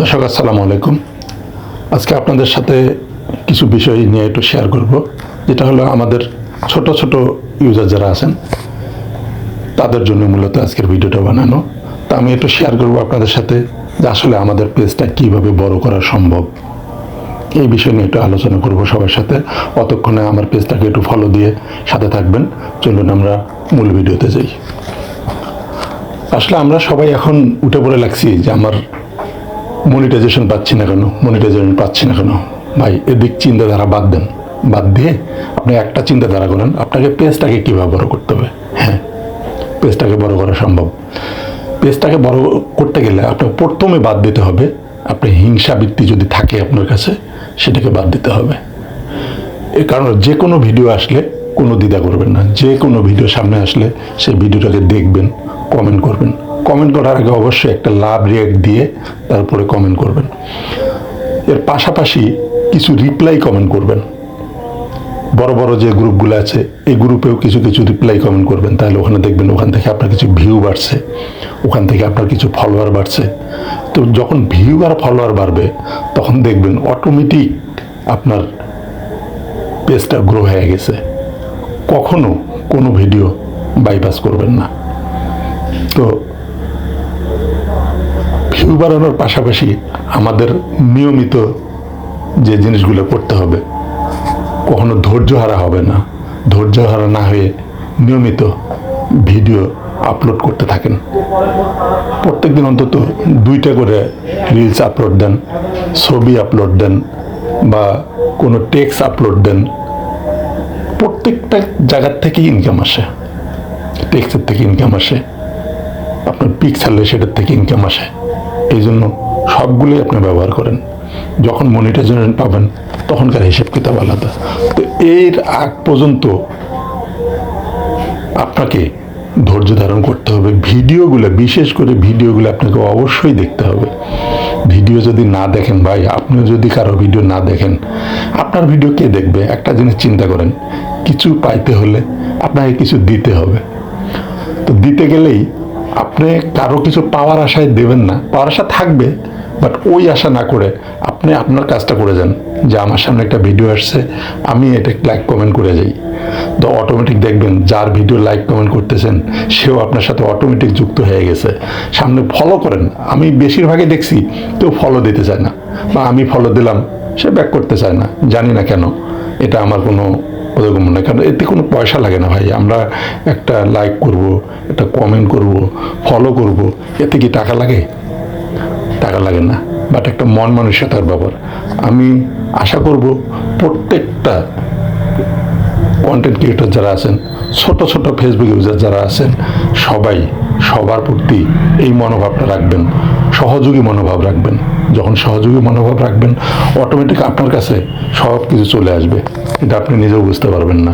দর্শক, আসসালামু আলাইকুম। আজকে আপনাদের সাথে কিছু বিষয় নিয়ে একটু শেয়ার করব, যেটা হলো আমাদের ছোট ছোট ইউজার যারা আছেন, তাদের জন্য মূলত আজকের ভিডিওটা বানানো। তা আমি একটু শেয়ার করব আপনাদের সাথে যে আসলে আমাদের পেজটা কীভাবে বড় করা সম্ভব। এই বিষয় নিয়ে একটু আলোচনা করব সবার সাথে। অতক্ষণে আমার পেজটাকে একটু ফলো দিয়ে সাথে থাকবেন। চলুন আমরা মূল ভিডিওতে যাই। আসলে আমরা সবাই এখন উঠে পড়ে লাগছি যে আমার মনিটাইজেশন পাচ্ছি না কেন? মনিটাইজেশন পাচ্ছি না কেন? ভাই, এদিক চিন্তাধারা বাদ দেন। বাদ দিয়ে আপনি একটা চিন্তাধারা করেন, আপনাকে পেজটাকে কীভাবে বড় করতে হবে? হ্যাঁ পেজটাকে বড় করা সম্ভব। পেজটাকে বড় করতে গেলে আপনাকে প্রথমে বাদ দিতে হবে আপনি হিংসা বৃত্তি যদি থাকে আপনার কাছে, সেটাকে বাদ দিতে হবে। কারণ যে কোনো ভিডিও আসলে কোনো দ্বিধা করবেন না। যে কোনো ভিডিও সামনে আসলে সেই ভিডিওটাকে দেখবেন কমেন্ট করবেন। কমেন্ট করার আগে অবশ্যই একটা লাভ রিয়াক্ট দিয়ে তারপরে কমেন্ট করবেন। এর পাশাপাশি কিছু রিপ্লাই কমেন্ট করবেন। বড় বড় যে গ্রুপগুলো আছে, এই গ্রুপেও কিছু কিছু রিপ্লাই কমেন্ট করবেন। তাহলে ওখানে দেখবেন ওখান থেকে আপনার কিছু ভিউ বাড়ছে, ওখান থেকে আপনার কিছু ফলোয়ার বাড়ছে। তো যখন ভিউ আর ফলোয়ার বাড়বে, তখন দেখবেন অটোমেটিক আপনার পেজটা গ্রো হয়ে গেছে। কখনো কোনো ভিডিও বাইপাস করবেন না। তো ভিউ বাড়ানোর পাশাপাশি আমাদের নিয়মিত যে জিনিসগুলো করতে হবে, কখনো ধৈর্য হারা হবে না। ধৈর্য হারা না হয়ে নিয়মিত ভিডিও আপলোড করতে থাকেন। প্রত্যেকদিন অন্তত দুইটা করে রিলস আপলোড দেন, ছবি আপলোড দেন বা কোনো টেক্স আপলোড দেন। প্রত্যেকটা জায়গার থেকেই ইনকাম আসে। টেক্সের থেকে ইনকাম আসে। আপনার পিক ছাড়লে সেটার থেকে ইনকাম আসে। এই জন্য সবগুলোই আপনি ব্যবহার করেন। যখন মনিটাইজেশন পাবেন, তখনকার হিসেব কিতাব আলাদা। তো এর আগ পর্যন্ত আপনাকে ধৈর্য ধারণ করতে হবে। ভিডিওগুলো, বিশেষ করে ভিডিওগুলো আপনাকে অবশ্যই দেখতে হবে। ভিডিও যদি না দেখেন ভাই, আপনি যদি কারও ভিডিও না দেখেন, আপনার ভিডিও কে দেখবে? একটা জিনিস চিন্তা করেন, কিছু পাইতে হলে আপনাকে কিছু দিতে হবে। তো দিতে গেলেই আপনি কারও কিছু পাওয়ার আশায় দেবেন না। পাওয়ার আশা থাকবে বাট ওই আশা না করে আপনি আপনার কাজটা করে যান। যে আমার সামনে একটা ভিডিও আসছে, আমি এটা লাইক কমেন্ট করে যাই। তো অটোমেটিক দেখবেন, যার ভিডিও লাইক কমেন্ট করতেছেন, সেও আপনার সাথে অটোমেটিক যুক্ত হয়ে গেছে। সামনে ফলো করেন। আমি বেশিরভাগই দেখছি, কেউ ফলো দিতে চায় না। বা আমি ফলো দিলাম, সে ব্যাক করতে চায় না। জানি না কেন, এটা আমার কোনো ওরকম মনে হয়। কারণ এতে কোনো পয়সা লাগে না ভাই। আমরা একটা লাইক করব, একটা কমেন্ট করব ফলো করব। এতে কি টাকা লাগে? টাকা লাগে না। বাট একটা মন মানসিকতার ব্যাপার। আমি আশা করব প্রত্যেকটা কন্টেন্ট ক্রিয়েটর যারা আছেন, ছোট ছোট ফেসবুক ইউজার যারা আছেন, সবাই সবার প্রতি এই মনোভাবটা রাখবেন, সহযোগী মনোভাব রাখবেন। যখন সহযোগী মনোভাব রাখবেন অটোমেটিক আপনার কাছে সব কিছু চলে আসবে। এটা আপনি নিজেও বুঝতে পারবেন না।